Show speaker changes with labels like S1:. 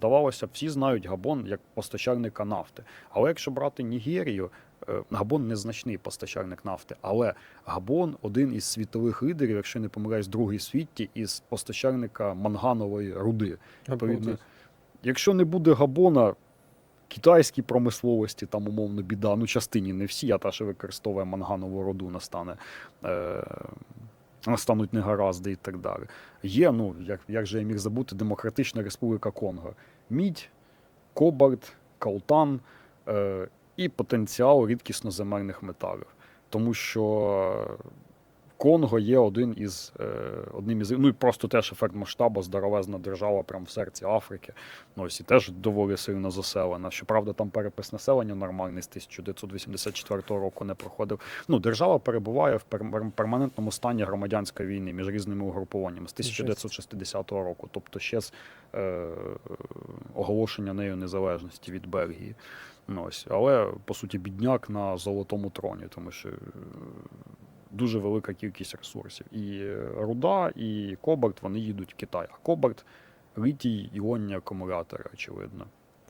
S1: здавалося, всі знають Габон як постачальника нафти. Але якщо брати Нігерію, е, Габон незначний постачальник нафти, але Габон один із світових лідерів, якщо не помиляюсь, другий світі із постачальника манганової руди. Відповідно, якщо не буде Габона, китайській промисловості, там умовно біда, ну частині не всі, а та, що використовує манганову руду, настане. Е- Настануть негаразди і так далі. Є, ну як, як же я міг забути, Демократична Республіка Конго. Мідь, кобальт, калтан е, і потенціал рідкісноземельних металів. Тому що Конго є один із е, одним із ну і просто теж ефект масштабу, здоровезна держава, прямо в серці Африки. Ну ось і теж доволі сильно заселена. Щоправда, там перепис населення нормальний з 1984 року не проходив. Ну, держава перебуває в пер- перманентному стані громадянської війни між різними угрупуваннями з 1960 року, тобто ще з е, оголошення нею незалежності від Бельгії. Ну, ось. Але по суті бідняк на золотому троні, тому що дуже велика кількість ресурсів. І руда, і кобальт вони їдуть в Китай. А кобальт літій іонні акумулятори, очевидно.